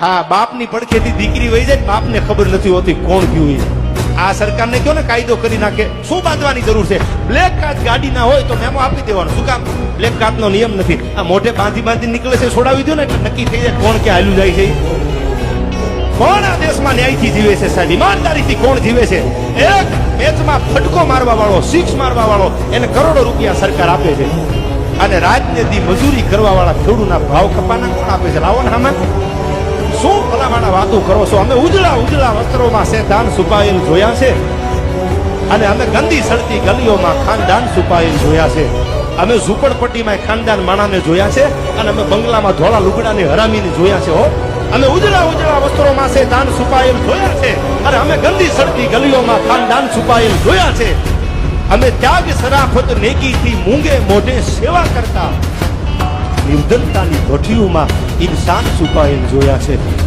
હા, બાપની પડખેથી દીકરી વહી જાય બાપને ખબર નથી હોતી કોણ ગયું એ. આ સરકારને કયો ને કાયદો કરી નાખે? શું બાંધવાની જરૂર છે? બ્લેક કાચ ગાડી ના હોય તો મેમો આપી દેવાનો. શું કામ? બ્લેક કાર્ડ નો નિયમ નથી. આ મોઢે બાંધી બાંધી નીકળે છે, છોડાવી દો ને, એટલે નક્કી થઈ જાય કોણ ક્યાં હાલ્યું જાય છે કોણ આ દેશમાં ન્યાયથી જીવે છે સાહેબ? ઈમાનદારીથી કોણ જીવે છે? એક મેચમાં ફટકો મારવા વાળો, સિક્સ મારવા વાળો, એને કરોડો રૂપિયા સરકાર આપે છે. અને રાતને દી મજૂરી કરવા વાળા ખેડૂના ભાવ કપાના કોણ આપે છે? લાવો આમાં શું ભલામણા વાતો કરો છો? અમે ઉજળા ઉજળા વસ્ત્રોમાં શેતાન છુપાયેલ જોયા છે. અને અમે ગંદી સડતી ગલીઓમાં ખાનદાન છુપાયેલ જોયા છે. અમે ઝૂંપડપટ્ટીમાં ખાનદાન માણાને જોયા છે અને અમે બંગલામાં ધોળા લુગડાને હરામીને જોયા છે હો. અમે ઉજળા ઉજળા વસ્ત્રોમાં શેતાન છુપાયેલ જોયા છે. અને અમે ગંદી સડતી ગલીઓમાં ખાનદાન છુપાયેલ જોયા છે. અમે ત્યાગ સરાફત નેકીથી મૂંગે મોઢે સેવા કરતા નિર્ધનતાની ભઠ્ઠીઓમાં ઇન્સાન છુપાયેલ જોયા છે.